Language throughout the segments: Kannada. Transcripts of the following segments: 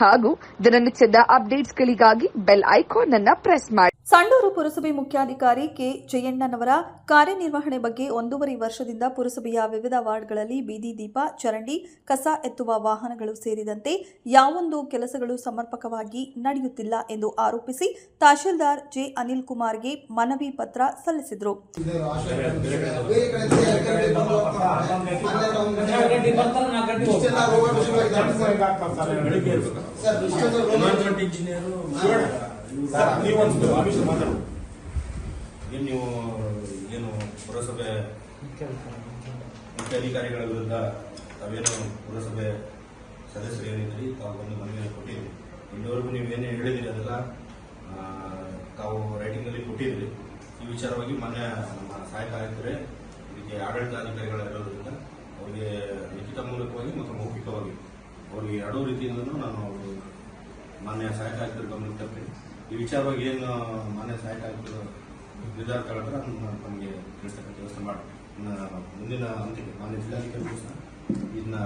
ಹಾಗೂ ದಿನನಿತ್ಯದ ಅಪ್ಡೇಟ್ಸ್ಗಳಿಗಾಗಿ ಬೆಲ್ ಐಕಾನ್ ಅನ್ನು ಪ್ರೆಸ್ ಮಾಡಿ. ಸಂಡೂರು ಪುರಸಭೆ ಮುಖ್ಯಾಧಿಕಾರಿ ಕೆ. ಜಯಣ್ಣನವರ ಕಾರ್ಯನಿರ್ವಹಣೆ ಬಗ್ಗೆ ಒಂದೂವರೆ ವರ್ಷದಿಂದ ಪುರಸಭೆಯ ವಿವಿಧ ವಾರ್ಡ್ಗಳಲ್ಲಿ ಬೀದಿ ದೀಪ, ಚರಂಡಿ, ಕಸ ಎತ್ತುವ ವಾಹನಗಳು ಸೇರಿದಂತೆ ಯಾವೊಂದು ಕೆಲಸಗಳು ಸಮರ್ಪಕವಾಗಿ ನಡೆಯುತ್ತಿಲ್ಲ ಎಂದು ಆರೋಪಿಸಿ ತಹಶೀಲ್ದಾರ್ ಜೆ. ಅನಿಲ್ ಕುಮಾರ್ಗೆ ಮನವಿ ಪತ್ರ ಸಲ್ಲಿಸಿದರು ಬೇರೆ ಕಡೆ ಬೇರೆ ಕಡೆ ಬಂದು ಹೋಗ್ತಾ ಇರ್ತಾರೆ. ಗಡ್ಡಿ ಬರ್ತಾರೆ ನಾ ಗಡ್ಡಿ ಇಷ್ಟೆಲ್ಲ ರೋಗ ಬೆಳಿಗ್ಗೆ ಇರ್ಬೇಕು. ಸರ್ ಇಷ್ಟೊಂದು ರೋಗ ಮ್ಯಾನೇಜ್ಮೆಂಟ್ ಇಂಜಿನಿಯರು ಸರ್ ನೀವೊಂದು ಆಫೀಸ್ ಮಾತಾಡಿ. ಏನು ನೀವು ಏನು ಪುರಸಭೆ ಮುಖ್ಯ ಅಧಿಕಾರಿಗಳ ವಿರುದ್ಧ ತಾವೇನು ಪುರಸಭೆ ಸದಸ್ಯರು ಏನಿದ್ರಿ ತಾವು ಒಂದು ಮನವಿಯನ್ನು ಕೊಟ್ಟಿದ್ರಿ. ನೀವು ಏನೇ ಹೇಳಿದಿರಿ ಅದೆಲ್ಲ ಆ, ತಾವು ರೈಟಿಂಗಲ್ಲಿ ಕೊಟ್ಟಿದ್ರಿ. ಈ ವಿಚಾರವಾಗಿ ಮೊನ್ನೆ ನಮ್ಮ ಸಹಾಯಕ ಆಯುಕ್ತರೇ ಇದಕ್ಕೆ ಆಡಳಿತಾಧಿಕಾರಿಗಳ ಇರೋದ್ರಿಂದ ಅವರಿಗೆ ಲಿಖಿತ ಮೂಲಕವಾಗಿ ಮತ್ತು ಮೌಖಿಕವಾಗಿ. ಅವರಿಗೆ ಎರಡೂ ರೀತಿಯಿಂದಲೂ ನಾನು ಅವರು ಮಾನ್ಯ ಸಹಾಯಕ ಆಯುಕ್ತರ ಗಮನಕ್ಕೆ ತರ್ತೀನಿ. ಈ ವಿಚಾರವಾಗಿ ಏನು ಮಾನ್ಯ ಸಹಾಯಕ ಆಯುಕ್ತರು ನಿರ್ಧಾರ ತಗೊಂಡ್ರೆ ಅದನ್ನು ತಮಗೆ ತಿಳಿಸ್ತಕ್ಕಂಥ ವ್ಯವಸ್ಥೆ ಮಾಡಿ ಮುಂದಿನ ಹಂತಕ್ಕೆ ಮಾನ್ಯ ಜಿಲ್ಲಾಧಿಕಾರಿಗೂ ಸಹ ಇದನ್ನ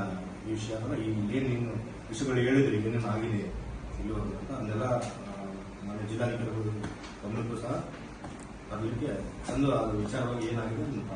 ಈ ವಿಷಯ ಈ ಏನು ವಿಷಯಗಳು ಹೇಳಿದ್ರಿ ಏನೇನು ಆಗಿದೆ, ಇಲ್ಲಿವರೆಗೂ ಅಂತ, ಅದನ್ನೆಲ್ಲ ಮಾನ್ಯ ಜಿಲ್ಲಾಧಿಕಾರಿಗಳು ಗಮನಕ್ಕೂ ಸಹ ಅದಕ್ಕೆ ತಂದು ಅದು ವಿಚಾರವಾಗಿ ಏನಾಗಿದೆ ಅಂತ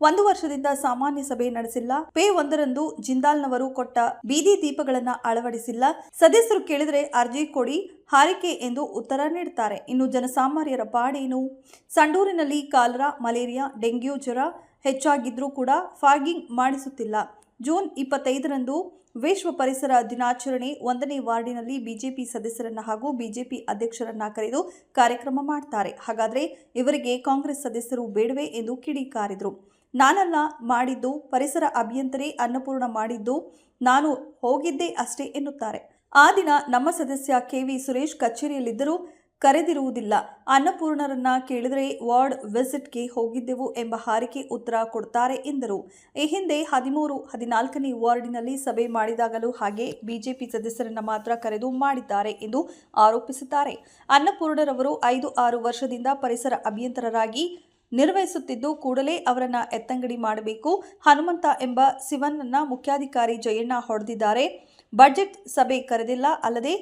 ಒಂದು ವರ್ಷದಿಂದ ಸಾಮಾನ್ಯ ಸಭೆ ನಡೆಸಿಲ್ಲ. ಪೇ ಒಂದರಂದು ಜಿಂದಾಲ್ನವರು ಕೊಟ್ಟ ಬೀದಿ ದೀಪಗಳನ್ನ ಅಳವಡಿಸಿಲ್ಲ. ಸದಸ್ಯರು ಕೇಳಿದರೆ ಅರ್ಜಿ ಕೊಡಿ, ಹಾರಿಕೆ ಎಂದು ಉತ್ತರ ನೀಡುತ್ತಾರೆ ಇನ್ನು ಜನಸಾಮಾನ್ಯರ ಪಾಡೇನು? ಸಂಡೂರಿನಲ್ಲಿ ಕಾಲರಾ, ಮಲೇರಿಯಾ, ಡೆಂಗ್ಯೂ ಜ್ವರ ಹೆಚ್ಚಾಗಿದ್ರೂ ಕೂಡ ಫಾಗಿಂಗ್ ಮಾಡಿಸುತ್ತಿಲ್ಲ. ಜೂನ್ ಇಪ್ಪತ್ತೈದರಂದು ವಿಶ್ವ ಪರಿಸರ ದಿನಾಚರಣೆ ಒಂದನೇ ವಾರ್ಡಿನಲ್ಲಿ ಬಿಜೆಪಿ ಸದಸ್ಯರನ್ನ ಹಾಗೂ ಬಿಜೆಪಿ ಅಧ್ಯಕ್ಷರನ್ನ ಕರೆದು ಕಾರ್ಯಕ್ರಮ ಮಾಡ್ತಾರೆ. ಹಾಗಾದರೆ ಇವರಿಗೆ ಕಾಂಗ್ರೆಸ್ ಸದಸ್ಯರು ಬೇಡವೇ ಎಂದು ಕಿಡಿಕಾರಿದ್ರು. ನಾನಲ್ಲ ಮಾಡಿದ್ದು, ಪರಿಸರ ಅಭಿಯಂತರೇ ಅನ್ನಪೂರ್ಣ ಮಾಡಿದ್ದು, ನಾನು ಹೋಗಿದ್ದೆ ಅಷ್ಟೇ ಎನ್ನುತ್ತಾರೆ. ಆ ದಿನ ನಮ್ಮ ಸದಸ್ಯ ಕೆ ವಿ ಸುರೇಶ್ ಕಚೇರಿಯಲ್ಲಿದ್ದರೂ ಕರೆದಿರುವುದಿಲ್ಲ. ಅನ್ನಪೂರ್ಣರನ್ನ ಕೇಳಿದರೆ ವಾರ್ಡ್ ವಿಸಿಟ್ಗೆ ಹೋಗಿದ್ದೆವು ಎಂಬ ಹಾರಿಕೆ ಉತ್ತರ ಕೊಡ್ತಾರೆ ಎಂದರು. ಈ ಹಿಂದೆ ಹದಿಮೂರು, ಹದಿನಾಲ್ಕನೇ ವಾರ್ಡಿನಲ್ಲಿ ಸಭೆ ಮಾಡಿದಾಗಲೂ ಹಾಗೆ ಬಿಜೆಪಿ ಸದಸ್ಯರನ್ನ ಮಾತ್ರ ಕರೆದು ಮಾಡಿದ್ದಾರೆ ಎಂದು ಆರೋಪಿಸುತ್ತಾರೆ. ಅನ್ನಪೂರ್ಣರವರು ಐದು, ಆರು ವರ್ಷದಿಂದ ಪರಿಸರ ಅಭಿಯಂತರರಾಗಿ ನಿರ್ವಹಿಸುತ್ತಿದ್ದು ಕೂಡಲೇ ಅವರನ್ನ ಎತ್ತಂಗಡಿ ಮಾಡಬೇಕು. ಹನುಮಂತ ಎಂಬ ಶಿವನನ್ನ ಮುಖ್ಯಾಧಿಕಾರಿ ಜಯಣ್ಣ ಹೊಡೆದಿದ್ದಾರೆ. ಬಜೆಟ್ ಸಭೆ ಕರೆದಿಲ್ಲ. ಅಲ್ಲದೆ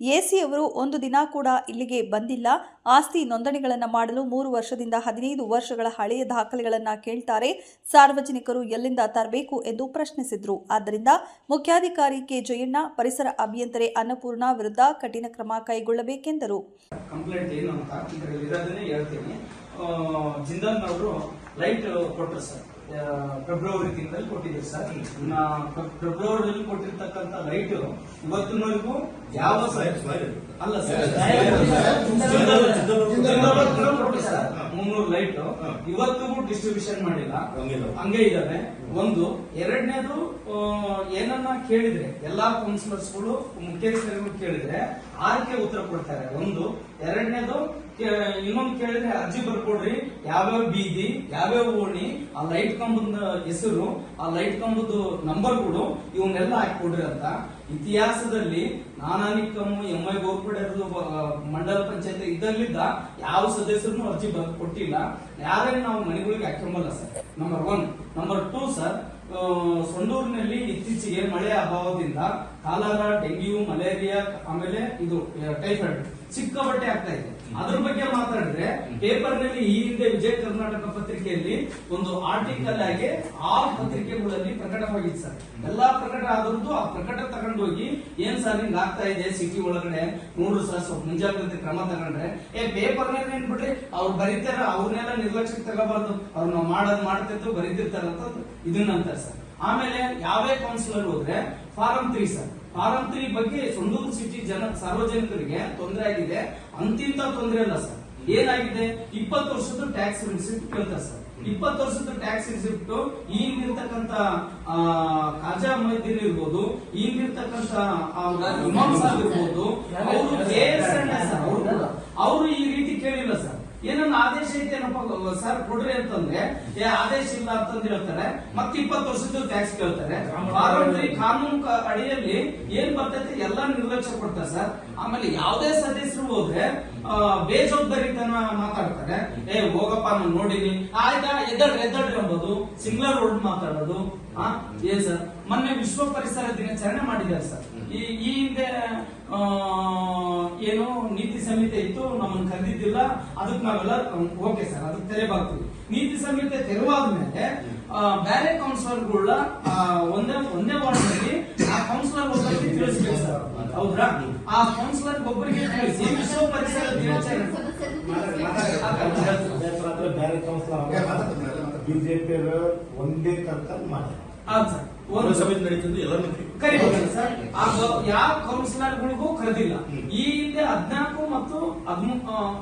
ಎಸಿಯವರು ಒಂದು ದಿನ ಕೂಡ ಇಲ್ಲಿಗೆ ಬಂದಿಲ್ಲ. ಆಸ್ತಿ ನೋಂದಣಿಗಳನ್ನು ಮಾಡಲು ಮೂರು ವರ್ಷದಿಂದ ಹದಿನೈದು ವರ್ಷಗಳ ಹಳೆಯ ದಾಖಲೆಗಳನ್ನು ಕೇಳ್ತಾರೆ. ಸಾರ್ವಜನಿಕರು ಎಲ್ಲಿಂದ ತರಬೇಕು ಎಂದು ಪ್ರಶ್ನಿಸಿದರು. ಆದ್ದರಿಂದ ಮುಖ್ಯಾಧಿಕಾರಿ ಕೆ. ಜಯಣ್ಣ ಪರಿಸರ ಅಭಿಯಂತರೆ ಅನ್ನಪೂರ್ಣ ವಿರುದ್ಧ ಕಠಿಣ ಕ್ರಮ ಕೈಗೊಳ್ಳಬೇಕೆಂದರು. ಜಿಂದಾಲ್ ಅವರು ಲೈಟ್ ಕೊಟ್ಟರು ಸರ್. ಫೆಬ್ರವರಿ ತಿಂಗಳಲ್ಲಿ ಕೊಟ್ಟಿದ್ರು ಸರ್. ಫೆಬ್ರವರಿಯಲ್ಲಿ ಕೊಟ್ಟಿರ್ತಕ್ಕಂಥ ಲೈಟ್ ಇವತ್ತಿನವರೆಗೂ ಯಾವ ಸರ್ ಅಲ್ಲ ಸರ್ ಮುನ್ನೂರು ಲೈಟ್ ಇವತ್ತಿಗೂ ಡಿಸ್ಟ್ರಿಬ್ಯೂಷನ್ ಮಾಡಿಲ್ಲ. ಹಂಗೆ ಇದಾವೆ. ಒಂದು ಎರಡನೇದು ಏನನ್ನ ಕೇಳಿದ್ರೆ ಎಲ್ಲಾ ಕೌನ್ಸಿಲರ್ಸ್ಗಳು ಮುಖ್ಯಾಧಿಕಾರಿಗಳು ಕೇಳಿದ್ರೆ ಆರಕ್ಕೆ ಉತ್ತರ ಕೊಡ್ತಾರೆ. ಒಂದು ಎರಡನೇದು ಇನ್ನೊಂದು ಕೇಳಿದ್ರೆ ಅರ್ಜಿ ಬರ್ಕೊಡ್ರಿ. ಯಾವ್ಯಾವ ಬೀದಿ, ಯಾವ್ಯಾವ ಓಣಿ, ಆ ಲೈಟ್ ಕಂಬದ ಹೆಸರು, ಆ ಲೈಟ್ ಕಂಬದ ನಂಬರ್ಗಳು ಇವನ್ನೆಲ್ಲ ಹಾಕೊಡ್ರಿ ಅಂತ. ಇತಿಹಾಸದಲ್ಲಿ ನಾನಾನಿಕಮ್ಮು ಎಂ ಐ ಗೋರ್ಪಡೆದು ಮಂಡಲ ಪಂಚಾಯತ್ ಇದರಲ್ಲಿದ್ದ ಯಾವ ಸದಸ್ಯರು ಅರ್ಜಿ ಬರ್- ಕೊಟ್ಟಿಲ್ಲ. ಯಾರೇ ನಾವು ಮನೆಗಳಿಗೆ ಹಾಕೊಂಬಲ್ಲ sir? Number one number two sir ಸೊಂಡೂರಿನಲ್ಲಿ ಇತ್ತೀಚೆಗೆ ಮಳೆ ಅಭಾವದಿಂದ ಕಾಲಾರ, ಡೆಂಗ್ಯೂ, ಮಲೇರಿಯಾ, ಆಮೇಲೆ ಇದು ಟೈಫಾಯ್ಡ್. ಸಿಕ್ಕಾಪಟ್ಟೆ ಆಗ್ತಾ ಇದೆ. ಅದ್ರ ಬಗ್ಗೆ ಮಾತಾಡಿದ್ರೆ ಪೇಪರ್ನಲ್ಲಿ ಈ ಹಿಂದೆ ವಿಜಯ ಕರ್ನಾಟಕ ಪತ್ರಿಕೆಯಲ್ಲಿ ಒಂದು ಆರ್ಟಿಕಲ್ ಆಗಿ ಆ ಪತ್ರಿಕೆಗಳಲ್ಲಿ ಪ್ರಕಟವಾಗಿತ್ತು ಸರ್. ಎಲ್ಲಾ ಪ್ರಕಟ ಆದ್ರದ್ದು ಆ ಪ್ರಕಟ ತಗೊಂಡೋಗಿ ಏನ್ ಸರ್ ಹಿಂಗ್ ಆಗ್ತಾ ಇದೆ ಸಿಟಿ ಒಳಗಡೆ? ನೋಡ್ರಿ ಸರ್, ಸ್ವಲ್ಪ ಮುಂಜಾಗ್ರತೆ ಕ್ರಮ ತಗೊಂಡ್ರೆ. ಏ ಪೇಪರ್ನಲ್ಲಿ ಏನ್ಬಿಟ್ರಿ ಅವ್ರು ಬರೀತಾರ, ಅವ್ರನ್ನೆಲ್ಲ ನಿರ್ಲಕ್ಷ್ಯಕ್ಕೆ ತಗೋಬಾರ್ದು. ಅವ್ರು ನಾವು ಮಾಡೋದ್ ಮಾಡ್ತಿದ್ರು ಬರೀತಿರ್ತಾರ ಅಂತ ಇದನ್ನ ಅಂತಾರೆ ಸರ್. ಆಮೇಲೆ ಯಾವೇ ಕೌನ್ಸಿಲರ್ ಹೋದ್ರೆ form three sir. Form three ಬಗ್ಗೆ ಸಂದೂರು ಸಿಟಿ ಜನ ಸಾರ್ವಜನಿಕರಿಗೆ ತೊಂದರೆ ಆಗಿದೆ. ಅಂತಿಂತ ತೊಂದರೆ ಅಲ್ಲ ಸರ್. ಏನಾಗಿದೆ? ಇಪ್ಪತ್ತು ವರ್ಷದ ಟ್ಯಾಕ್ಸ್ ರಿಸಿಪ್ಟ್ ಕೇಳ್ತಾರೆ ಸರ್. ಇಪ್ಪತ್ತು ವರ್ಷದ ಟ್ಯಾಕ್ಸ್ ರಿಸಿಪ್ಟ್ ಈಗಿರ್ತಕ್ಕಂತ ಖಾಜಾ ಮೈದಿನ ಇರ್ಬೋದು ಈಗಿರ್ತಕ್ಕಂತ ಇಮಾಮ್ ಸಾಬ್ ಇರ್ಬೋದು ಅವರು ಅವರು ಈ ರೀತಿ ಕೇಳಿಲ್ಲ ಸರ್. ಏನನ್ನ ಆದೇಶ ಐತೇನಪ್ಪ ಸರ್, ಕೊಡ್ರಿ ಅಂತಂದ್ರೆ, ಏ, ಆದೇಶ ಇಲ್ಲ ಅಂತಂದ್ ಹೇಳ್ತಾರೆ. ಮತ್ತೆ ಇಪ್ಪತ್ತು ವರ್ಷದ ಟ್ಯಾಕ್ಸ್ ಕೇಳ್ತಾರೆ ಪಾರ್ವತಿ ಕಾನೂನು ಅಡಿಯಲ್ಲಿ ಏನ್ ಬರ್ತೈತೆ ಎಲ್ಲ ನಿರ್ಲಕ್ಷ್ಯ ಕೊಡ್ತಾರೆ ಸರ್. ಆಮೇಲೆ ಯಾವುದೇ ಸದಸ್ಯರು ಹೋದ್ರೆ ಬೇಜವಾಬ್ದಾರಿತನ ಮಾತಾಡ್ತಾರೆ. ಏ, ಹೋಗಪ್ಪ, ನಾನು ನೋಡಿನಿ ಆಯ್ತಾ? ಎದ್ದಡ್ರಿ ಎದ್ದಡ್ರಿ ಅಂಬೋದು. ಸಿಂಗ್ಲರ್ ವರ್ಡ್ ಮಾತಾಡೋದು. ಸರ್? ಮೊನ್ನೆ ವಿಶ್ವ ಪರಿಸರ ದಿನಾಚರಣೆ ಮಾಡಿದ್ದಾರೆ ಸರ್. ಈ ಈ ಹಿಂದೆ ಆ, ಏನು ನೀತಿ ಸಂಹಿತೆ ಇತ್ತು ನಮ್ಮನ್ನು ಕರೆದಿದ್ದಿಲ್ಲ. ಅದಕ್ಕೆ ನಾವೆಲ್ಲ ಓಕೆ ಸರ್ ಅದಕ್ಕೆ ತೆರೆಬಾಗ್ತೀವಿ ನೀತಿ ಸಂಹಿತೆ ತೆರವಾದ್ಮೇಲೆ ಆ, ಬೇರೆ ಕೌನ್ಸಿಲರ್ಗಳ ಒಂದೇ ಒಂದೇ ವಾರ್ಡ್ನಲ್ಲಿ ಆ ಕೌನ್ಸಿಲರ್ ಒಬ್ಬರಿಗೆ ತಿಳಿಸ್ಬೇಕು ಸರ್. ಹೌದ್ರಾ? ಆ ಕೌನ್ಸಿಲರ್ ಒಬ್ಬರಿಗೆ ತಿಳಿಸಿ ವಿಶ್ವ ಪರಿಸರ ದಿನಾಚರಣೆ. ಬೇರೆ ಬಿಜೆಪಿ ಒಂದೇ ಕರ್ಕೊಂಡು ಮಾಡಿ ಹೌದು ಸರ್? ಪುರಸಭೆ. ಸರ್ ಯಾವ ಕೌನ್ಸಿಲರ್ಗಳಿಗೂ ಕರೆದಿಲ್ಲ. ಈ ಹಿಂದೆ ಹದಿನಾಲ್ಕು ಮತ್ತು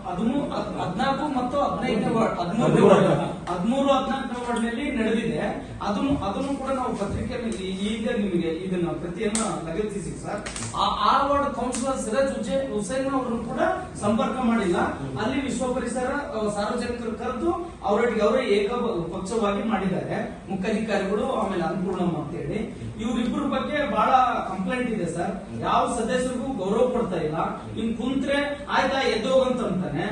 ಹದಿಮೂರು ಹದ್ನಾಲ್ಕು ಮತ್ತು ಹದಿನೈದನೇ ವಾರ್ಡ್ ಹದಿಮೂರನೇ ವಾರ್ಡ್ ಹದಿಮೂರು, ಹದಿನಾಲ್ಕು ವಾರ್ಡ್ನಲ್ಲಿ ನಡೆದಿದೆ. ಅದನ್ನು ಅದನ್ನು ಕೂಡ ನಾವು ಪತ್ರಿಕೆಯಲ್ಲಿ ಈಗ ನಿಮಗೆ ಇದನ್ನ ಪ್ರತಿಯನ್ನ ಲಗತ್ತಿಸಿ ಸರ್. ಆ ವಾರ್ಡ್ ಕೌನ್ಸಿಲರ್ ಸಿರಾಜ್ ಹುಸೇನ್ ಹುಸೇನ್ ಅವರನ್ನು ಕೂಡ ಸಂಪರ್ಕ ಮಾಡಿಲ್ಲ. ಅಲ್ಲಿ ವಿಶ್ವ ಪರಿಸರ ಸಾರ್ವಜನಿಕರು ಕರೆದು ಅವರೊಟ್ಟಿಗೆ ಅವರೇ ಏಕ ಪಕ್ಷವಾಗಿ ಮಾಡಿದ್ದಾರೆ. ಮುಖ್ಯಾಧಿಕಾರಿಗಳು ಆಮೇಲೆ ಅನ್ನಪೂರ್ಣಮ್ಮ ಅಂತ ಹೇಳಿ ಇವರಿಬ್ಬರ ಬಗ್ಗೆ ಬಹಳ ಕಂಪ್ಲೇಂಟ್ ಇದೆ ಸರ್. ಯಾವ ಸದಸ್ಯರಿಗೂ ಗೌರವ ಕೊಡ್ತಾ ಇಲ್ಲ. ಇನ್ ಕುಂತ್ರೆ, ಆಯ್ತಾ ಎದ್ದೋಗಂತ ಅಂತಾನೆ.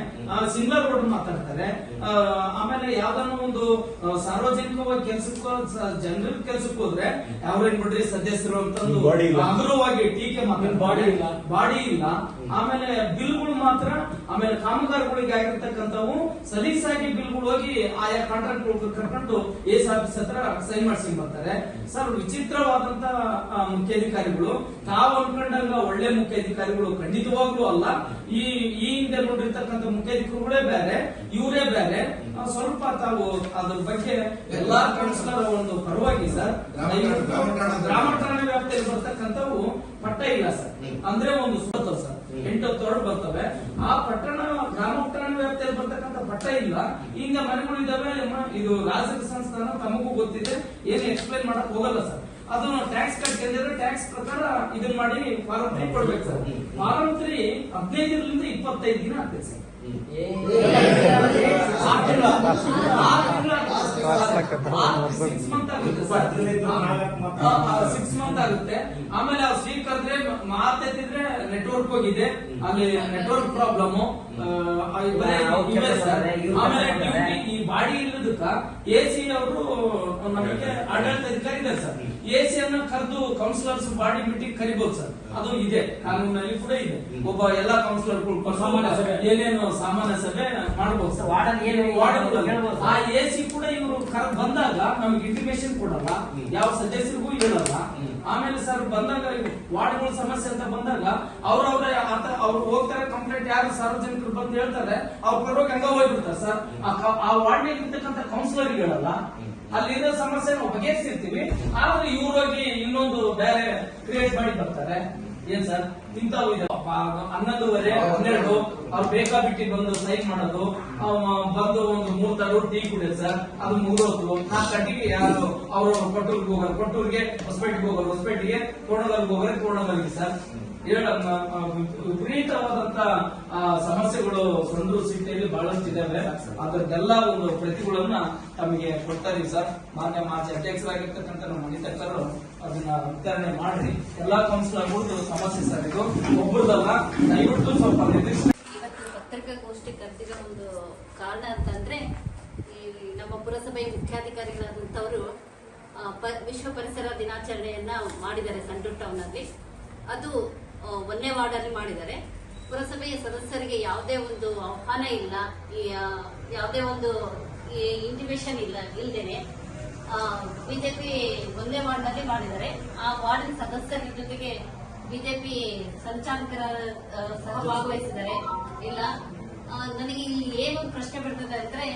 ಸಿಂಗಲ್ ರೋಡ್ ಮಾತಾಡ್ತಾರೆ. ಆಮೇಲೆ ಯಾವ್ದಾನ ಒಂದು ಸಾರ್ವಜನಿಕವಾಗಿ ಕೆಲ್ಸಕ್ಕೆ ಜನರ ಕೆಲ್ಸಕ್ಕೆ ಹೋದ್ರೆ ಅವ್ರೇನ್ ಬಿಡ್ರಿ ಸದಸ್ಯರು ಅಂತಂದು ಅಗ್ರವಾಗಿ. ಹಗುರವಾಗಿ ಟೀಕೆ ಮಾತ್ರ ಬಾಡಿ ಇಲ್ಲ. ಬಾಡಿ ಇಲ್ಲ. ಆಮೇಲೆ ಬಿಲ್ಗಳು ಮಾತ್ರ ಆಮೇಲೆ ಕಾಮಗಾರಿಗಳಿಗೆ ಆಗಿರ್ತಕ್ಕಂಥವು ಸಲೀಸಾಗಿ ಬಿಲ್ಗಳು ಹೋಗಿ ಆಯಾ ಕಾಂಟ್ರಾಕ್ಟ್ ಕರ್ಕೊಂಡು ಎಸ್ ಆಫೀಸ್ ಹತ್ರ ಸೈನ್ ಮಾಡ್ಸಿಂಗ್ ಬರ್ತಾರೆ. ಸರ್ ವಿಚಿತ್ರವಾದಂತ ಮುಖ್ಯಾಧಿಕಾರಿಗಳು ತಾವು ಅನ್ಕೊಂಡಂಗ ಒಳ್ಳೆ ಮುಖ್ಯಾಧಿಕಾರಿಗಳು ಖಂಡಿತವಾಗ್ಲೂ ಅಲ್ಲ. ಈ ಈ ಹಿಂದೆ ನೋಡಿರ್ತಕ್ಕಂಥ ಮುಖ್ಯಾಧಿಕಾರಿಗಳೇ ಬೇರೆ ಇವರೇ ಬೇರೆ. ಸ್ವಲ್ಪ ತಾವು ಅದ್ರ ಬಗ್ಗೆ ಎಲ್ಲಾ ಕೌನ್ಸಿಲರ್ ಒಂದು ಪರವಾಗಿ ಸರ್ ಗ್ರಾಮ- ಠಾಣೆ- ವ್ಯಾಪ್ತಿಯಲ್ಲಿ ಬರ್ತಕ್ಕಂಥವು ಪಟ್ಟ ಇಲ್ಲ ಸರ್. ಅಂದ್ರೆ ಒಂದು ಸುತ್ತವ್ ಸರ್. ಎಂಟು ತೋಡ್ ಬರ್ತವೆ. ಆ ಪಟ್ಟಣ ಗ್ರಾಮ ಠಾಣೆ ವ್ಯಾಪ್ತಿಯಲ್ಲಿ ಬರ್ತಕ್ಕಂಥ ಪಟ್ಟ ಇಲ್ಲ. ಈಗ ಮನೆಗಳಿದ್ದಾವೆ ಇದಾವೆ ಇದು ರಾಜಕೀಯ ಸಂಸ್ಥಾನ ತಮಗೂ ಗೊತ್ತಿದೆ. ಏನು ಎಕ್ಸ್ಪ್ಲೈನ್ ಮಾಡಕ್ ಹೋಗಲ್ಲ ಸರ್. ಅದನ್ನ ಟ್ಯಾಕ್ಸ್ ಕಟ್ಟಿದ್ರೆ ಟ್ಯಾಕ್ಸ್ ಪ್ರಕಾರ ಇದನ್ನ ಮಾಡಿ ಫಾರಂ ತ್ರೀ ಕೊಡ್ಬೇಕು ಸರ್. ಫಾರಂ ತ್ರೀ ಹದಿನೈದರಿಂದ ಇಪ್ಪತ್ತೈದು ದಿನ ಆಗ್ತದೆ ಸರ್. ಆರು ತಿಂಗಳ ಆರು ತಿಂಗಳ ಸಿಕ್ಸ್ ಮಂತ್ ಆಗುತ್ತೆ. ಸಿಕ್ಸ್ ಮಂತ್ ಆಗುತ್ತೆ. ಆಮೇಲೆ ಅವ್ರು ಸೀಟ್ ಕರೆದ್ರೆ ಮಾತೆತ್ತಿದ್ರೆ ನೆಟ್ವರ್ಕ್ ಹೋಗಿದೆ. ಅಲ್ಲಿ ನೆಟ್ವರ್ಕ್ ಪ್ರಾಬ್ಲಮ್ ಆಮೇಲೆ ಈ ಬಾಡಿ ಇಲ್ಲದಕ್ಕ ಎ ಸಿ ಅವರು ನಮಗೆ ಆಡಳಿತಾಧಿಕಾರಿ ಇದ್ದಾರೆ ಸರ್. ಎ ಸಿ ಅನ್ನ ಕರೆದು ಕೌನ್ಸಿಲರ್ಸ್ ಬಾಡಿ ಮೀಟಿಂಗ್ ಕರಿಬಹುದು ಸರ್. ಅದು ಇದೆ. ಕಾನೂನಲ್ಲಿ ಕೂಡ ಇದೆ. ಒಬ್ಬ ಎಲ್ಲಾ ಕೌನ್ಸಿಲರ್ ಸಾಮಾನ್ಯ ಸಭೆ. ಏನೇನು ಸಾಮಾನ್ಯ ಸಭೆ ಮಾಡಬಹುದು ಸರ್. ಆ ಎಸಿ ಸಿ ಕೂಡ ಇವರು ಕರೆದು ಬಂದಾಗ ನಮ್ಗೆ ಇಂಟಿಮೇಶನ್ ಕೊಡಲ್ಲ. ಯಾವ ಸದಸ್ಯರಿಗೂ ಹೇಳಲ್ಲ. ಆಮೇಲೆ ಸರ್ ಬಂದಾಗ ವಾರ್ಡ್ಗಳ ಸಮಸ್ಯೆ ಅಂತ ಬಂದಾಗ ಅವ್ರವ್ರ ಅವ್ರು ಹೋಗ್ತಾರೆ ಕಂಪ್ಲೇಂಟ್ ಯಾರು ಸಾರ್ವಜನಿಕರು ಬಂದು ಹೇಳ್ತಾರೆ. ಅವ್ರ ಪರವಾಗಿ ಹಂಗ ಹೋಗ್ಬಿಡ್ತಾರೆ ಸರ್. ಆ ವಾರ್ಡ್ನಾಗ ಆ ವಾರ್ಡ್ ಇರ್ತಕ್ಕಂಥ ಕೌನ್ಸಿಲರ್ ಹೇಳಲ್ಲ. ಅಲ್ಲಿರೋ ಸಮಸ್ಯೆ ನಾವು ಬಗೆಹರಿಸಿರ್ತೀವಿ ಆದ್ರೆ ಇವ್ರು ಹೋಗಿ ಇನ್ನೊಂದು ಬೇರೆ ಕ್ರಿಯೇಟ್ ಮಾಡಿ ಬರ್ತಾರೆ. ಏನ್ ಸರ್? ಇಂಥವು ಇದೆ. ಹನ್ನೊಂದುವರೆ, ಹನ್ನೆರಡು, ಅವ್ರು ಬೇಕಾಬಿಟ್ಟಿ ಬಂದು ಸೈನ್ ಮಾಡೋದು. ಬಂದು ಒಂದು ಮೂರ್ ತರು ಟೀ ಕುಡಿಯೋದು ಸರ್. ಅದು ಮೂರೋದು ನಾಲ್ಕು ಕಟ್ಟಿಗೆ ಯಾರು ಅವರು ಕೊಟ್ಟೂರ್ಗೆ ಹೋಗೋರು? ಕೊಟ್ಟೂರ್ಗೆ ಹೊಸಪೇಟೆಗೆ ಹೋಗೋರು? ಹೊಸಪೇಟೆಗೆ ಕೋಣಗಲ್ಗೆ ಹೋಗೋರೆ? ಕೋಣಗಲ್ಗೆ ಸರ್. ಹೇಳ ವಿಪರೀತವಾದಂತ ಸಮಸ್ಯೆಗಳು ಸಂದ್ರ ಸಿಟಿಯಲ್ಲಿ ಬಹಳಷ್ಟು ಇದಾವೆ ಅದರದ್ದೆಲ್ಲ ಒಂದು ಪ್ರತಿಗಳನ್ನ ತಮಗೆ ಕೊಡ್ತಾರೆ ಸರ್. ಮಾನ್ಯ ಮಾಜಿ ಅಧ್ಯಕ್ಷರಾಗಿರ್ತಕ್ಕಂಥ ನಮ್ಮ ಮಣಿತಕ್ಕರು ಅದನ್ನ ವಿತರಣೆ ಮಾಡ್ರಿ. ಎಲ್ಲಾ ಕೌನ್ಸಿಲರ್ಗಳು ಸಮಸ್ಯೆ ಸರ್ ಇದು. ಒಬ್ಬರದಲ್ಲ ದಯವಿಟ್ಟು ಸ್ವಲ್ಪ ನಿರ್ದಿಷ್ಟ ಪತ್ರಿಕಾಗೋಷ್ಠಿ ಕರೆದಿರೋ ಒಂದು ಕಾರಣ ಅಂತಂದ್ರೆ, ಈ ನಮ್ಮ ಪುರಸಭೆಯ ಮುಖ್ಯಾಧಿಕಾರಿಗಳಾದಂಥವರು ವಿಶ್ವ ಪರಿಸರ ದಿನಾಚರಣೆಯನ್ನ ಮಾಡಿದ್ದಾರೆ ಸಂಡೂರ್ ಟೌನ್ ಅದು ಆ, ವಾರ್ಡ್ ಅಲ್ಲಿ ಮಾಡಿದ್ದಾರೆ. ಪುರಸಭೆಯ ಸದಸ್ಯರಿಗೆ ಯಾವುದೇ ಒಂದು ಆಹ್ವಾನ ಇಲ್ಲ ಈ ಯಾವುದೇ ಒಂದು ಇಂಟಿಮೇಷನ್ ಇಲ್ಲ ಇಲ್ದೇನೆ. ಬಿಜೆಪಿ ಒಂದೇ ವಾರ್ಡ್ನಲ್ಲಿ ಮಾಡಿದ್ದಾರೆ. ಆ ವಾರ್ಡಿನ ಸದಸ್ಯರ ಜೊತೆಗೆ ಬಿಜೆಪಿ ಸಂಚಾಲಕರ ಸಹ ಭಾಗವಹಿಸಿದ್ದಾರೆ ಇಲ್ಲ ನನಗೆ ಇಲ್ಲಿ ಏನು ಪ್ರಶ್ನೆ ಬರ್ತದೆ ಅಂದ್ರೆ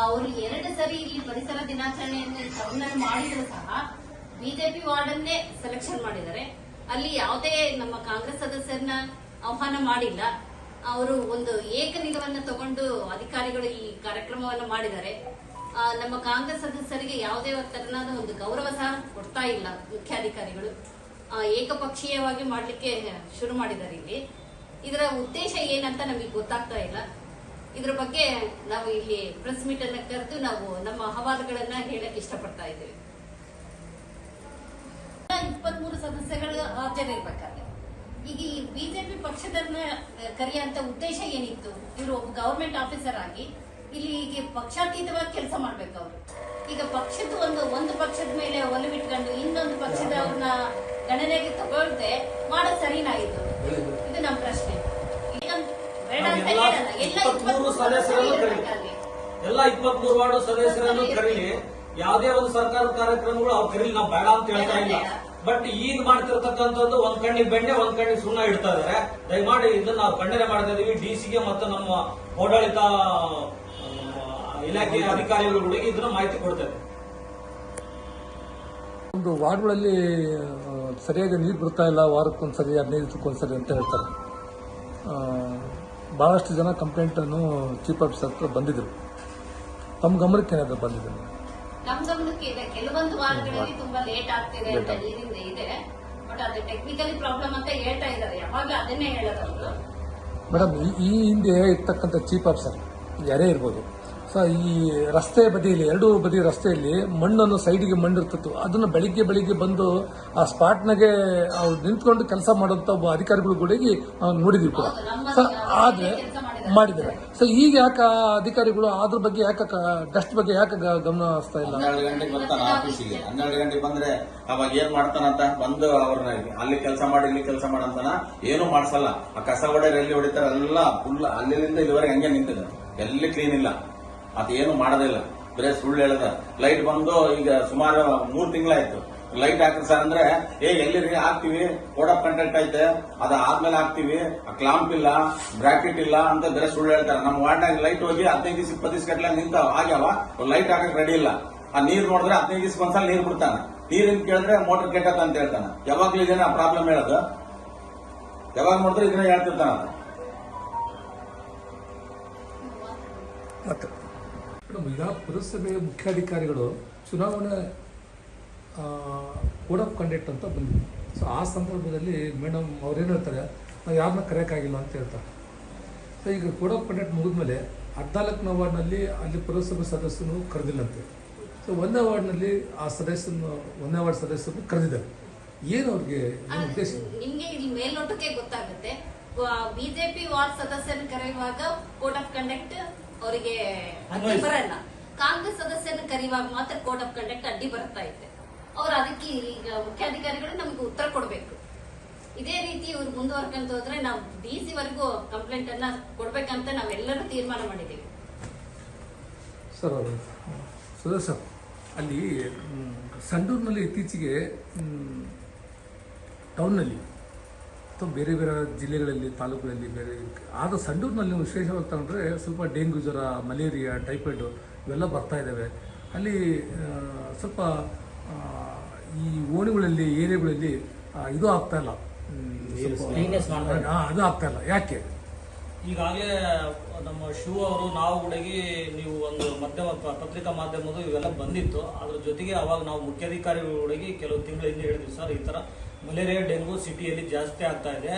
ಅವರು ಎರಡು ಸರಿ ಇಲ್ಲಿ ಪರಿಸರ ದಿನಾಚರಣೆಯನ್ನು ಟೌನಲ್ಲಿ ಮಾಡಿದ್ರು ಸಹ ಬಿಜೆಪಿ ವಾರ್ಡನ್ನೇ ಸೆಲೆಕ್ಷನ್ ಮಾಡಿದ್ದಾರೆ. ಅಲ್ಲಿ ಯಾವುದೇ ನಮ್ಮ ಕಾಂಗ್ರೆಸ್ ಸದಸ್ಯರನ್ನ ಆಹ್ವಾನ ಮಾಡಿಲ್ಲ. ಅವರು ಒಂದು ಏಕ ನಿಲುವನ್ನ ತಗೊಂಡು ಅಧಿಕಾರಿಗಳು ಈ ಕಾರ್ಯಕ್ರಮವನ್ನು ಮಾಡಿದ್ದಾರೆ. ನಮ್ಮ ಕಾಂಗ್ರೆಸ್ ಸದಸ್ಯರಿಗೆ ಯಾವುದೇ ತರನಾದ ಒಂದು ಗೌರವ ಸಹ ಕೊಡ್ತಾ ಇಲ್ಲ ಮುಖ್ಯಾಧಿಕಾರಿಗಳು. ಏಕಪಕ್ಷೀಯವಾಗಿ ಮಾಡಲಿಕ್ಕೆ ಶುರು ಮಾಡಿದ್ದಾರೆ ಇಲ್ಲಿ. ಇದರ ಉದ್ದೇಶ ಏನಂತ ನಮಗೆ ಗೊತ್ತಾಗ್ತಾ ಇಲ್ಲ. ಇದ್ರ ಬಗ್ಗೆ ನಾವು ಇಲ್ಲಿ ಪ್ರೆಸ್ ಮೀಟ್ ಅನ್ನ ಕರೆದು ನಾವು ನಮ್ಮ ಅಹವಾಲುಗಳನ್ನ ಹೇಳಕ್ ಇಷ್ಟಪಡ್ತಾ ಇದ್ದೀವಿ. ಇಪ್ಪತ್ಮೂರು ಸದಸ್ಯಗಳು ಇರ್ಬೇಕಾದ್ರೆ ಈಗ ಈ ಬಿಜೆಪಿ ಪಕ್ಷದನ್ನ ಕರೆಯುವಂತ ಉದ್ದೇಶ ಏನಿತ್ತು? ಇವರು ಒಬ್ಬ ಗವರ್ಮೆಂಟ್ ಆಫೀಸರ್ ಆಗಿ ಇಲ್ಲಿ ಈಗ ಪಕ್ಷಾತೀತವಾಗಿ ಕೆಲಸ ಮಾಡ್ಬೇಕು ಅವರು ಈಗ ಪಕ್ಷದ ಒಂದು ಒಂದು ಪಕ್ಷದ ಮೇಲೆ ಒಲವಿಟ್ಕೊಂಡು ಇನ್ನೊಂದು ಪಕ್ಷದವ್ರನ್ನ ಗಣನೆಗೆ ತಗೊಳ್ದೆ ಮಾಡೋ ಸರಿನಾ ಇದು ಇದು ನಮ್ಮ ಪ್ರಶ್ನೆ. ಬೇಡ ಅಂತ ಎಲ್ಲ ಹೇಳಲ್ಲ. ಎಲ್ಲ ಇಪ್ಪತ್ಮೂರು 23 ಸದಸ್ಯರನ್ನು ಕರೀಲಿ. ಇರ್ಬೇಕಲ್ಲಿ. ಎಲ್ಲ ಇಪ್ಪತ್ಮೂರು ವಾರ್ಡು ಸದಸ್ಯರನ್ನು ಕರೀಲಿ. ಯಾವುದೇ ಒಂದು ಸರ್ಕಾರದ ಕಾರ್ಯಕ್ರಮಗಳು ಅವ್ರು ಕರೀಲಿ. ನಾವು ಬೇಡ ಅಂತ ಹೇಳ್ತಾ ಇಲ್ಲ. ಬಟ್ ಈಗ ಮಾಡ್ತಿರ್ತಕ್ಕಂಥದ್ದು ಒಂದ್ ಕಣ್ಣಿಗೆ ಬೆಣ್ಣೆ ಒಂದ್ ಕಣ್ಣಿಗೆ ಸುಣ್ಣ ಇಡ್ತಾ ಇದಾರೆ ದಯಮಾಡಿ ಇದನ್ನ ನಾವು ಖಂಡನೆ ಮಾಡ್ತಾ ಇದೀವಿ. ಡಿ ಸಿಗೆ ಮತ್ತು ನಮ್ಮ ಆಡಳಿತ ಆ, ಇಲಾಖೆ ಅಧಿಕಾರಿಗಳಿಗೆ ಇದನ್ನ ಮಾಹಿತಿ ಕೊಡ್ತೇವೆ ಒಂದು ವಾರ್ಡ್ಗಳಲ್ಲಿ ಸರಿಯಾಗಿ ನೀರು ಬರ್ತಾ ಇಲ್ಲ? ವಾರಕ್ಕೊಂದ್ಸರಿ ಹದಿನೈದು ದಿವಸಕ್ಕೊಂದ್ಸರಿ ಅಂತ ಹೇಳ್ತಾರೆ. ಭಾಳಷ್ಟು ಜನ ಕಂಪ್ಲೇಂಟನ್ನು ಚೀಫ್ ಆಫೀಸರ್ ಹತ್ರ ಬಂದಿದ್ರು. ತಮ್ಮ ಗಮನಕ್ಕೆ ಏನಾದರೂ ಬಂದಿದೆ? ನಮ್ ಗಮನಕ್ಕೆ ಇದೆ. ಕೆಲವೊಂದು ವಾರ್ಡ್ಗಳಲ್ಲಿ ತುಂಬಾ ಲೇಟ್ ಆಗ್ತಿದೆ ಅಂತ ನೀರಿಂದ ಇದೆ. ಬಟ್ ಅದು ಟೆಕ್ನಿಕಲಿ ಪ್ರಾಬ್ಲಮ್ ಅಂತ ಹೇಳ್ತಾ ಇದ್ದಾರೆ. ಯಾವಾಗ್ಲೂ ಅದನ್ನೇ ಹೇಳೋದು ಅವರು. ಮೇಡಮ್ ಈ- ಹಿಂದೆ ಇರ್ತಕ್ಕಂಥ ಚೀಪ್ ಆಫೀಸರ್ ಯಾರೇ ಇರ್ಬೋದು ಸೊ ಈ ರಸ್ತೆ ಬದಿಯಲ್ಲಿ ಎರಡೂ ಬದಿ ರಸ್ತೆಯಲ್ಲಿ ಮಣ್ಣನ್ನು ಸೈಡಿಗೆ ಮಣ್ಣು ಇರ್ತಿತ್ತು ಅದನ್ನು ಬೆಳಿಗ್ಗೆ ಬೆಳಿಗ್ಗೆ ಬಂದು ಆ ಸ್ಪಾಟ್ನಾಗೆ ಅವ್ರು ನಿಂತ್ಕೊಂಡು ಕೆಲಸ ಮಾಡುವಂತ ಒಬ್ಬ ಅಧಿಕಾರಿಗಳು ಕೂಡ ನೋಡಿದ್ವಿ ಕೂಡ. ಸೊ ಆದರೆ ಮಾಡಿದ್ದಾರೆ. ಸೊ ಈಗ ಯಾಕೆ ಅಧಿಕಾರಿಗಳು ಅದ್ರ ಬಗ್ಗೆ ಯಾಕೆ ಡಸ್ಟ್ ಬಗ್ಗೆ ಯಾಕೆ ಗಮನ ಹರಿಸ್ತಾ ಇಲ್ಲ? ಹನ್ನೆರಡು ಗಂಟೆಗೆ ಬರ್ತಾನೆ ಆಫೀಸಿಗೆ ಹನ್ನೆರಡು ಗಂಟೆಗೆ ಬಂದ್ರೆ ಅವಾಗ ಏನ್ ಮಾಡ್ತಾನಂತ ಬಂದು ಅವ್ರನ್ನ ಅಲ್ಲಿ ಕೆಲಸ ಮಾಡಿ, ಇಲ್ಲಿ ಕೆಲಸ ಮಾಡಂತಾನ ಏನು ಮಾಡ್ಸಲ್ಲ. ಆ ಕಸ ಹೊಡೆಯರು ಎಲ್ಲಿ ಹೊಡಿತಾರ ಎಲ್ಲ ಫುಲ್ ಅಲ್ಲಿಂದ ಇಲ್ಲಿವರೆಗೆ ಹಂಗೆ ನಿಂತಿದೆ ಎಲ್ಲಿ ಕ್ಲೀನ್ ಇಲ್ಲ. ಅದೇನು ಮಾಡೋದಿಲ್ಲ ಬರೇ ಸುಳ್ಳು ಹೇಳದ. ಲೈಟ್ ಬಂದು ಈಗ ಸುಮಾರು ಮೂರ್ ತಿಂಗಳಾಯ್ತು. ಲೈಟ್ ಹಾಕ್ರಿ ಸರ್ ಅಂದ್ರೆ, ಏ ಎಲ್ಲಿ ರೀ ಹಾಕ್ತಿವಿ ಕೋಡ್ ಆಫ್ ಕಂಟೆಂಟ್ ಐತೆ, ಅದ ಆದ್ಮೇಲೆ ಹಾಕ್ತಿವಿ ಕ್ಲಾಂಪ್ ಇಲ್ಲ ಬ್ರಾಕೆಟ್ ಇಲ್ಲ ಅಂತ ಬೇರೆ ಸುಳ್ಳು ಹೇಳ್ತಾರೆ. ನಮ್ಮ ವಾರ್ಡ್ನಾಗ ಲೈಟ್ ಹೋಗಿ ಹದಿನೈದು ದಿವಸ ಇಪ್ಪತ್ತು ದಿವಸ ಗಟ್ಲೆ ನಿಂತಾವ ಆಗ್ಯಾವ ಲೈಟ್ ಹಾಕಕ್ ರೆಡಿ ಇಲ್ಲ. ಆ ನೀರ್ ನೋಡಿದ್ರೆ ಹದಿನೈದು ದಿವಸ ಒಂದ್ಸಲ ನೀರ್ ಬಿಡ್ತಾನೆ. ನೀರಿನ ಕೇಳಿದ್ರೆ ಮೋಟರ್ ಕೆಟ್ಟತ್ತ ಅಂತ ಹೇಳ್ತಾನೆ. ಯಾವಾಗ್ಲೂ ಇದೇನ ಪ್ರಾಬ್ಲಮ್ ಹೇಳೋದು? ಯಾವಾಗ ನೋಡಿದ್ರೆ ಇದನ್ನ ಹೇಳ್ತಿರ್ತಾನ ಪುರಸಭೆಯ ಮುಖ್ಯಾಧಿಕಾರಿಗಳು ಚುನಾವಣೆ ಕೋಡ್ ಆಫ್ ಕಂಡಕ್ಟ್ ಅಂತ ಬಂದಿದೆ. ಸೊ ಆ ಸಂದರ್ಭದಲ್ಲಿ ಮೇಡಮ್ ಅವ್ರೇನು ಹೇಳ್ತಾರೆ ನಾವು ಯಾರನ್ನ ಕರೆಯೋಕ್ಕಾಗಿಲ್ಲ ಅಂತ ಹೇಳ್ತಾರೆ. ಸೊ ಈಗ ಕೋಡ್ ಆಫ್ ಕಂಡಕ್ಟ್ ಮುಗಿದ್ಮೇಲೆ ಹದಿನಾಲ್ಕನೇ ವಾರ್ಡ್ನಲ್ಲಿ ಅಲ್ಲಿ ಪುರಸಭೆ ಸದಸ್ಯನು ಕರೆದಿಲ್ಲಂತೆ. ಸೊ ಒಂದನೇ ವಾರ್ಡ್ನಲ್ಲಿ ಆ ಸದಸ್ಯನ ಒಂದನೇ ವಾರ್ಡ್ ಸದಸ್ಯರು ಕರೆದಿದ್ದಾರೆ. ಏನು ಅವ್ರಿಗೆ ಏನು ಉದ್ದೇಶ? ನಿಮಗೆ ಇಲ್ಲಿ ಮೇಲ್ನೋಟಕ್ಕೆ ಗೊತ್ತಾಗುತ್ತೆ. ಬಿಜೆಪಿ ವಾರ್ಡ್ ಸದಸ್ಯನ ಕರೆಯುವಾಗ ಕೋಡ್ ಆಫ್ ಕಂಡಕ್ಟ್ ಅವರಿಗೆ ಅಡ್ಡಿ ಬರಲ್ಲ. ಕಾಂಗ್ರೆಸ್ ಸದಸ್ಯರನ್ನು ಕರೆಯುವಾಗ ಮಾತ್ರ ಕೋಡ್ ಆಫ್ ಕಂಡಕ್ಟ್ ಅಡ್ಡಿ ಬರ್ತಾ ಇದೆ. ಅವ್ರು ಅದಕ್ಕೆ ಈಗ ಮುಖ್ಯಾಧಿಕಾರಿಗಳು ನಮ್ಗೆ ಉತ್ತರ ಕೊಡಬೇಕು. ಇದೇ ರೀತಿ ಇವ್ರು ಮುಂದುವರ್ಕಂತ ಹೋದ್ರೆ ನಾವು ಡಿ ಸಿ ವರೆಗೂ ಕಂಪ್ಲೇಂಟ್ ಅನ್ನ ಕೊಡ್ಬೇಕಂತ ನಾವೆಲ್ಲರೂ ತೀರ್ಮಾನ ಮಾಡಿದ್ದೀವಿ. ಸರ್ ಸದಸ್ಯ ಅಲ್ಲಿ ಸಂಡೂರಿನಲ್ಲಿ ಇತ್ತೀಚೆಗೆ ಟೌನ್ನಲ್ಲಿ ಅಥವಾ ಬೇರೆ ಬೇರೆ ಜಿಲ್ಲೆಗಳಲ್ಲಿ, ತಾಲೂಕುಗಳಲ್ಲಿ ಬೇರೆ ಆದ ಸಂಡೂರಿನಲ್ಲಿ ವಿಶೇಷವಾಗಿ ತಗೊಂಡ್ರೆ ಸ್ವಲ್ಪ ಡೆಂಗ್ಯೂ ಜ್ವರ, ಮಲೇರಿಯಾ, ಟೈಫಾಯ್ಡು ಇವೆಲ್ಲ ಬರ್ತಾ ಇದ್ದಾವೆ ಅಲ್ಲಿ ಸ್ವಲ್ಪ ಈ ಓಣಿಗಳಲ್ಲಿ ಏರಿಯಾಗಳಲ್ಲಿ ಇದು ಆಗ್ತಾ ಇಲ್ಲ. ಅದು ಆಗ್ತಾ ಇಲ್ಲ. ಯಾಕೆ? ಈಗಾಗಲೇ ನಮ್ಮ ಶಿವ ಅವರು ನಾವು ಹುಡುಗಿ ನೀವು ಒಂದು ಮಾಧ್ಯಮ ಪತ್ರಿಕಾ ಮಾಧ್ಯಮದ ಇವೆಲ್ಲ ಬಂದಿತ್ತು. ಅದ್ರ ಜೊತೆಗೆ ಅವಾಗ ನಾವು ಮುಖ್ಯಾಧಿಕಾರಿಗಳಿಗೆ ಕೆಲವು ತಿಂಗಳ ಹಿಂದೆ ಹೇಳಿದ್ವಿ ಸರ್ ಈ ತರ ಮಲೇರಿಯಾ ಡೆಂಗು ಸಿಟಿಯಲ್ಲಿ ಜಾಸ್ತಿ ಆಗ್ತಾ ಇದೆ.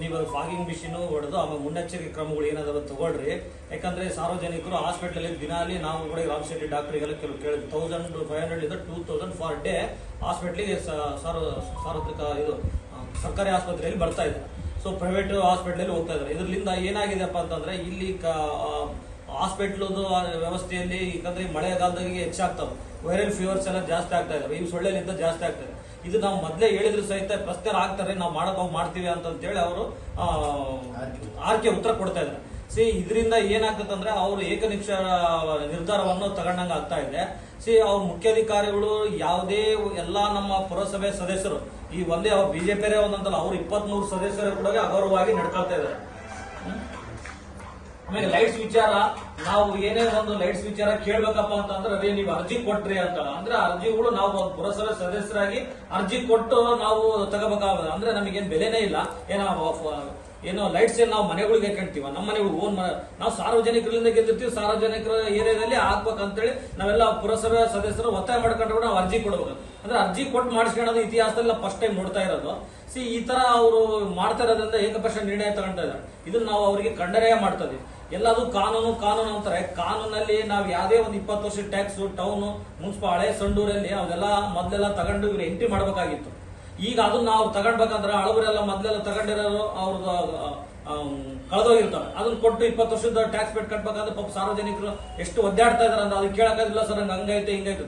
ನೀವು ಫಾಗಿಂಗ್ ಮಿಷಿನ್ ಹೊಡೆದು ಆಮೇಲೆ ಮುನ್ನೆಚ್ಚರಿಕೆ ಕ್ರಮಗಳು ಏನಾದರೂ ತಗೊಳ್ರಿ. ಯಾಕಂದ್ರೆ ಸಾರ್ವಜನಿಕರು ಹಾಸ್ಪಿಟಲ್ ದಿನಾಲಿ ನಾವು ಕೂಡ ರಾಮ್ ಶೆಟ್ಟಿ ಡಾಕ್ಟರ್ಗೆಲ್ಲ ಕೆಲವು ಕೇಳಿದ್ವಿ. ತೌಸಂಡ್ ಫೈವ್ ಹಂಡ್ರೆಡ್ ಇಂದ ಟೂ ತೌಸಂಡ್ ಫಾರ್ ಡೇ ಹಾಸ್ಪಿಟ್ಲಿಗೆ ಸಾರ್ವತ್ರಿಕ ಇದು ಸರ್ಕಾರಿ ಆಸ್ಪತ್ರೆಯಲ್ಲಿ ಬರ್ತಾ ಇದೆ ಸೊ ಪ್ರೈವೇಟ್ ಹಾಸ್ಪಿಟ್ಲಲ್ಲಿ ಹೋಗ್ತಾ ಇದ್ದಾರೆ ಇದರಿಂದ ಏನಾಗಿದೆಪ್ಪ ಅಂತಂದ್ರೆ ಇಲ್ಲಿ ಹಾಸ್ಪಿಟ್ಲದು ವ್ಯವಸ್ಥೆಯಲ್ಲಿ ಯಾಕಂದ್ರೆ ಮಳೆಗಾಲದಾಗೆ ಹೆಚ್ಚಾಗ್ತವೆ. ವೈರಲ್ ಫೀವರ್ಸ್ ಎಲ್ಲ ಜಾಸ್ತಿ ಆಗ್ತಾ ಇದಾವೆ. ಈ ಸೊಳ್ಳೆಲಿಂದ ಜಾಸ್ತಿ ಆಗ್ತದೆ ಇದು. ನಾವು ಮೊದಲೇ ಹೇಳಿದ್ರು ಸಹಿತ ಪ್ರಶ್ನೆ ಆಗ್ತಾರೆ ನಾವು ಮಾಡೋದು ಮಾಡ್ತೀವಿ ಅಂತಂತೇಳಿ ಅವರು ಆರ್ಕೆ ಉತ್ತರ ಕೊಡ್ತಾ ಇದ್ದಾರೆ. ಸಿ, ಇದರಿಂದ ಏನಾಗ್ತದಂದ್ರೆ ಅವರು ಏಕನಿಕ್ಷ ನಿರ್ಧಾರವನ್ನು ತಗೊಂಡಂಗ ಆಗ್ತಾ ಇದೆ. ಸಿ, ಅವ್ರ ಮುಖ್ಯಾಧಿಕಾರಿಗಳು ಯಾವುದೇ ಎಲ್ಲಾ ನಮ್ಮ ಪುರಸಭೆ ಸದಸ್ಯರು, ಈ ಒಂದೇ ಅವ್ರು ಬಿಜೆಪಿಯರೇ ಒಂದಂತಲ್ಲ, ಅವ್ರು ಇಪ್ಪತ್ತ್ ಮೂರು ಸದಸ್ಯರು ಕೂಡ ಅಗೌರವವಾಗಿ ನಡ್ಕೊಳ್ತಾ ಇದ್ದಾರೆ? ಆಮೇಲೆ ಲೈಟ್ಸ್ ವಿಚಾರ, ನಾವು ಏನೇ ಒಂದು ಲೈಟ್ಸ್ ವಿಚಾರ ಕೇಳ್ಬೇಕಪ್ಪ ಅಂತಂದ್ರೆ, ಅದೇ ನೀವು ಅರ್ಜಿ ಕೊಟ್ರಿ ಅಂತ. ಅಂದ್ರೆ ಅರ್ಜಿಗಳು ನಾವು ಒಂದು ಪುರಸಭೆ ಸದಸ್ಯರಾಗಿ ಅರ್ಜಿ ಕೊಟ್ಟು ನಾವು ತಗೋಬೇಕಾಗ ಅಂದ್ರೆ ನಮಗೇನು ಬೆಲೆನೇ ಇಲ್ಲ. ಏನೋ ಏನೋ ಲೈಟ್ಸ್ ಏನು ನಾವು ಮನೆಗಳಿಗೆ ಕಾಣ್ತೀವ ನಮ್ಮ ಮನೆಗಳು ಓನ್ ನಾವು ಸಾರ್ವಜನಿಕರಿಂದ ಗೆದ್ದಿರ್ತೀವಿ, ಸಾರ್ವಜನಿಕರ ಏರಿಯಾದಲ್ಲಿ ಹಾಕ್ಬೇಕಂತೇಳಿ ನಾವೆಲ್ಲ ಪುರಸಭೆ ಸದಸ್ಯರು ಒತ್ತಾಯ ಮಾಡ್ಕೊಂಡು ಕೂಡ ನಾವು ಅರ್ಜಿ ಕೊಡ್ಬೇಕು. ಅಂದ್ರೆ ಅರ್ಜಿ ಕೊಟ್ಟು ಮಾಡಿಸ್ಕೊಳ್ಳೋದು ಇತಿಹಾಸದಲ್ಲಿ ಫಸ್ಟ್ ಟೈಮ್ ನೋಡ್ತಾ ಇರೋದು. ಸಿ ಈ ತರ ಅವರು ಮಾಡ್ತಾ ಇರೋದ್ರಿಂದ ಏಕಪಕ್ಷ ನಿರ್ಣಯ ತಗೊಂತಾ ಇದ್ದಾರೆ. ಇದನ್ನ ನಾವು ಅವರಿಗೆ ಖಂಡನೆ ಮಾಡ್ತಾ ಇದೀವಿ ಕಾನೂನು ಕಾನೂನು ಅಂತಾರೆ. ಕಾನೂನಲ್ಲಿ ನಾವು ಯಾವುದೇ ಒಂದು ಇಪ್ಪತ್ತು ವರ್ಷ ಟ್ಯಾಕ್ಸ್ ಟೌನ್ ಹಳೆ, ಸಂಡೂರಲ್ಲಿ, ಅವೆಲ್ಲ ಮೊದಲೆಲ್ಲ ತಗೊಂಡು ಇವ್ರು ಎಂಟ್ರಿ ಮಾಡಬೇಕಾಗಿತ್ತು. ಈಗ ಅದನ್ನ ನಾವು ತಗೊಂಡ್ಬೇಕಂದ್ರೆ ಅಳವರೆಲ್ಲ ಮೊದ್ಲೆಲ್ಲ ತಗೊಂಡಿರೋರು ಅವ್ರದ್ದು ಕಳೆದೋಗಿರ್ತಾರೆ. ಅದನ್ನ ಕೊಟ್ಟು ಇಪ್ಪತ್ತು ವರ್ಷದ ಟ್ಯಾಕ್ಸ್ ಪೇಟ್ ಕಟ್ಬೇಕಂದ್ರೆ ಪಾಪ ಸಾರ್ವಜನಿಕರು ಎಷ್ಟು ಒದ್ದಾಡ್ತಾ ಇದಾರೆ ಅಂದ್ರೆ ಅದಕ್ಕೆ ಕೇಳಕ್ಕಾಗಿಲ್ಲ ಸರ್ ಹಂಗ ಹಂಗೈತೆ, ಹಿಂಗೈತೆ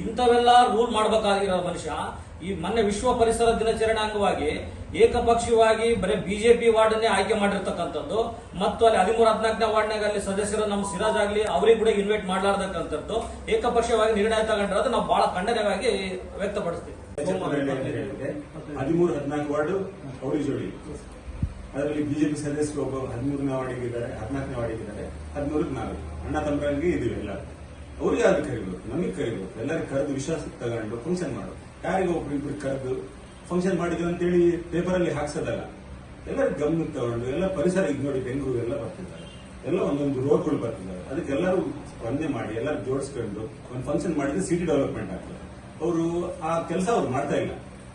ಇಂಥವೆಲ್ಲ ರೂಲ್ ಮಾಡ್ಬೇಕಾಗಿರೋ ಮನುಷ್ಯ ಈ ಮೊನ್ನೆ ವಿಶ್ವ ಪರಿಸರ ದಿನಾಚರಣೆ ಅಂಗವಾಗಿ ಏಕಪಕ್ಷೀಯವಾಗಿ ಬರೀ ಬಿಜೆಪಿ ವಾರ್ಡನ್ನೇ ಆಯ್ಕೆ ಮಾಡಿರ್ತಕ್ಕಂಥದ್ದು, ಮತ್ತು ಅಲ್ಲಿ ಹದಿಮೂರು, ಹದಿನಾಲ್ಕನೇ ವಾರ್ಡ್ನಾಗ ಅಲ್ಲಿ ಸದಸ್ಯರು ನಮ್ಮ ಸಿರಾಜ್ ಆಗಲಿ, ಅವ್ರಿಗೆ ಕೂಡ ಇನ್ವೈಟ್ ಮಾಡಲಾರ್ದಕ್ಕಂಥದ್ದು. ಏಕಪಕ್ಷೀಯವಾಗಿ ನಿರ್ಣಯ ತಗೊಂಡಿರೋದು ನಾವು ಬಹಳ ಖಂಡನೆಯಾಗಿ ವ್ಯಕ್ತಪಡಿಸ್ತೀವಿ. ಹದಿಮೂರು, ಹದಿನಾಲ್ಕು ವಾರ್ಡು ಅವಳಿ ಜೋಡಿ. ಅದರಲ್ಲಿ ಬಿಜೆಪಿ ಸದಸ್ಯರು ಒಬ್ಬ ಹದಿಮೂರನೇ ವಾರ್ಡಿಗೆ ಇದ್ದಾರೆ, ಹದಿನಾಲ್ಕನೇ ವಾರ್ಡಿಗೆ ಇದ್ದಾರೆ, ಹದಿಮೂರಕ್ಕೆ ನಾಲ್ಕು. ಅಣ್ಣ ತಮ್ಮಗಳಿಗೆ ಇದೀವಿ ಎಲ್ಲ. ಅವ್ರಿಗೆ ಯಾರು ಕರಿಬೇಕು? ನಮಗೆ ಕರಿಬೇಕು. ಎಲ್ಲರಿಗೂ ಕರೆದು ವಿಶ್ವಾಸಕ್ಕೆ ತಗೊಂಡು ಫಂಕ್ಷನ್ ಮಾಡು ಯಾರಿಗೂ ಒಬ್ರು ಇಬ್ರು ಕರೆದು ಫಂಕ್ಷನ್ ಮಾಡಿದ್ರು ಅಂತೇಳಿ ಪೇಪರಲ್ಲಿ ಹಾಕ್ಸೋದಲ್ಲ. ಎಲ್ಲ ಗಮನಕ್ಕೆ ತಗೊಂಡು ಎಲ್ಲ ಪರಿಸರ ಇದು ನೋಡಿ ಬೆಂಗಳೂರು ಎಲ್ಲ ಬರ್ತಿದ್ದಾರೆ. ಎಲ್ಲ ಒಂದೊಂದು ರೋಡ್ಗಳು ಬರ್ತಿದ್ದಾರೆ ಅದಕ್ಕೆಲ್ಲರೂ ಸ್ಪಂದನೆ ಮಾಡಿ ಎಲ್ಲ ಜೋಡಿಸ್ಕೊಂಡು ಒಂದು ಫಂಕ್ಷನ್ ಮಾಡಿದ್ರೆ ಸಿಟಿ ಡೆವಲಪ್ಮೆಂಟ್ ಆಗ್ತದೆ. ಅವರು ಆ ಕೆಲಸ ಅವ್ರು ಮಾಡ್ತಾ ಇಲ್ಲ.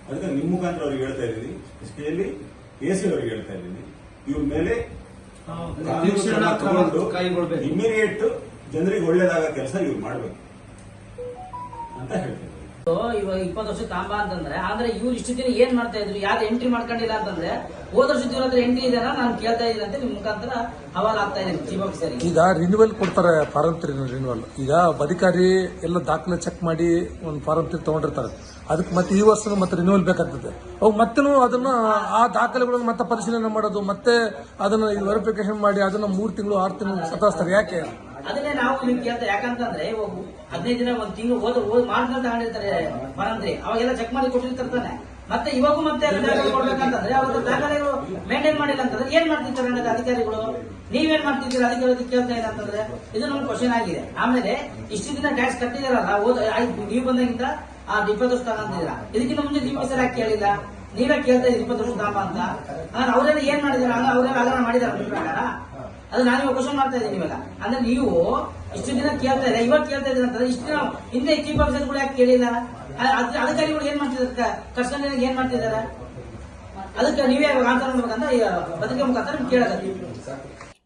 ಅದಕ್ಕೆ ನಿಮ್ಮ ಮುಖಾಂತರ ಅವ್ರಿಗೆ ಹೇಳ್ತಾ ಇದ್ದೀನಿ. ಎಸ್ಪೆಷಲಿ ಎ ಸಿ ಅವ್ರಿಗೆ ಹೇಳ್ತಾ ಇದ್ದೀನಿ. ಇವ್ರ ಮೇಲೆ ತಗೊಂಡು. ಇಮಿಡಿಯೇಟ್ ಜನರಿಗೆ ಒಳ್ಳೇದಾಗ ಕೆಲಸ ಇವ್ರು ಮಾಡ್ಬೇಕು. ಅಂತ ಹೇಳ್ತೀನಿ. ಇವಾಗ ಇಪ್ಪತ್ತು ವರ್ಷ ತಾಂಬ ಅಂತಂದ್ರೆ, ಆದ್ರೆ ಇವ್ರು ಇಷ್ಟು ದಿನ ಏನ್ ಮಾಡ್ತಾ ಇದ್ರು, ಯಾರು ಎಂಟ್ರಿ ಮಾಡ್ಕೊಂಡಿಲ್ಲ ಅಂತಂದ್ರೆ, ಹೋದ ವರ್ಷ ಇವ್ರ ಹತ್ರ ಎಂಟ್ರಿ ಇದೆ ನಾನು ಕೇಳ್ತಾ ಇದ್ದೀನಿ ಅಂತ ನಿಮ್ ಮುಖಾಂತರ ಹವಾಲ್ ಆಗ್ತಾ ಇದ್ದೀನಿ ಆಫೀಸರ್ ಈಗ ರಿನ್ಯೂವಲ್ ಕೊಡ್ತಾರೆ ಫಾರಂ ತ್ರೀ ರಿನ್ಯೂವಲ್ ಈಗ ಅಧಿಕಾರಿ ಎಲ್ಲ ದಾಖಲೆ ಚೆಕ್ ಮಾಡಿ ಒಂದು ಫಾರಂ ತ್ರೀ ತಗೊಂಡಿರ್ತಾರೆ. ಅದಕ್ಕೆ ಮತ್ತೆ ಈ ವರ್ಷ ಮತ್ತೆ ರಿನ್ಯೂವಲ್ ಬೇಕಾಗ್ತದೆ. ಅವು ಮತ್ತೆ ಅದನ್ನ ಆ ದಾಖಲೆಗಳನ್ನು ಮತ್ತೆ ಪರಿಶೀಲನೆ ಮಾಡೋದು, ಮತ್ತೆ ಅದನ್ನ ವೆರಿಫಿಕೇಶನ್ ಮಾಡಿ, ಅದನ್ನ ಮೂರು ತಿಂಗಳು, ಆರು ತಿಂಗಳು ಸತಾಯಿಸ್ತಾರೆ. ಯಾಕೆ? ಅದನ್ನೇ ನಾವು ನಿಮ್ಗೆ ಕೇಳ್ತಾ ಯಾಕಂತಂದ್ರೆ ಇವಾಗ ಹದಿನೈದು ದಿನ ಒಂದ್ ತಿಂಗಳು ಹೋದ್ರೆ ಹೋದ್ ಮಾಡ್ಕೊಂಡು ತಗೊಂಡಿರ್ತಾರೆ ಮನಂತ್ರಿ ಅವಾಗೆಲ್ಲ ಚೆಕ್ ಮಾಡಿ ಕೊಟ್ಟಿರ್ತಾರೆ ತಾನೆ ಮತ್ತೆ ಇವಾಗ ಮತ್ತೆ ದಾಖಲೆ ಕೊಡ್ಬೇಕಂತಂದ್ರೆ ಅವ್ರ ದಾಖಲೆಗಳು ಮೇಂಟೈನ್ ಮಾಡಿಲ್ಲ ಅಂತಂದ್ರೆ ಏನ್ ಮಾಡ್ತಿರ್ತಾರೆ ಅನ್ನೋದು ಅಧಿಕಾರಿಗಳು? ನೀವೇನ್ ಮಾಡ್ತಿದ್ದೀರಾ? ಅಧಿಕಾರಿ ಕೇಳ್ತಾ ಇಲ್ಲ ಅಂತಂದ್ರೆ, ಇದು ನಮ್ಗೆ ಕ್ವಶನ್ ಆಗಿದೆ. ಆಮೇಲೆ ಇಷ್ಟು ದಿನ ಟ್ಯಾಕ್ಸ್ ಕಟ್ಟಿದಾರಲ್ಲ ನೀವು ಬಂದಾಗಿಂದ ಆ ಇಪ್ಪತ್ತು ಸ್ಥಾನ ಅಂತಿದ್ದೀರಾ? ಇದಕ್ಕಿಂತ ಮುಂದೆ ನೀವು ಯಾಕೆ ಕೇಳಿಲ್ಲ? ನೀವೇ ಕೇಳ್ತಾ ಇದ್ದೀರಿ, ಇಪ್ಪತ್ತು ವರ್ಷ ದಾಪ ಅಂತ. ಅಂದ್ರೆ ಅವರೆಲ್ಲ ಏನ್ ಮಾಡಿದಾರೆ? ಅಂದ್ರೆ ಅವರೆಲ್ಲ ಹಗರಣ ಮಾಡಿದಾರೆ ನಿಮ್ಮ ಪ್ರಕಾರ. ಅದು ನಾನು ಕ್ವಶನ್ ಮಾಡ್ತಾ ಇದ್ದೀನಿ ಇವಾಗ. ಅಂದ್ರೆ ನೀವು ಇಷ್ಟು ದಿನ ಕೇಳ್ತಾ ಇದ್ರೆ ಇವಾಗ ಕೇಳ್ತಾ ಇದ್ದೀರ ಅಂತಂದ್ರೆ ಇಷ್ಟು ದಿನ ಹಿಂದೆ ಚೀಫ್ ಆಫೀಸರ್ ಯಾಕೆ ಕೇಳಿಲ್ಲ? ಅಧಿಕಾರಿಗಳು ಏನ್ ಮಾಡ್ತಿದ್ದಾರೆ ಕರ್ಸ್ಕೊಂಡು ಏನ್ ಮಾಡ್ತಿದ್ದಾರೆ ಅದಕ್ಕೆ ನೀವೇ ಆನ್ಸರ್ ಮಾಡ್ಬೇಕಂತ ಈ ಪತ್ರಿಕೆ ಮುಖಾಂತರ ಕೇಳಕತ್ತೀವಿ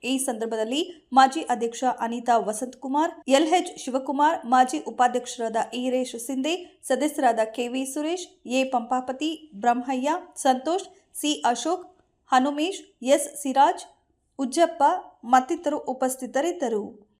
ಈ ಸಂದರ್ಭದಲ್ಲಿ ಮಾಜಿ ಅಧ್ಯಕ್ಷ ಅನಿತಾ ವಸಂತ್ ಕುಮಾರ್ ಎಲ್ಹೆಚ್ ಶಿವಕುಮಾರ್, ಮಾಜಿ ಉಪಾಧ್ಯಕ್ಷರಾದ ಈರೇಶ್ ಸಿಂಧೆ, ಸದಸ್ಯರಾದ KV Suresh, A Pampapati, Brahmaiah, Santosh, C Ashok, Hanumesh, S Siraj, Ujjappa ಮತ್ತಿತರರು ಉಪಸ್ಥಿತರಿದ್ದರು.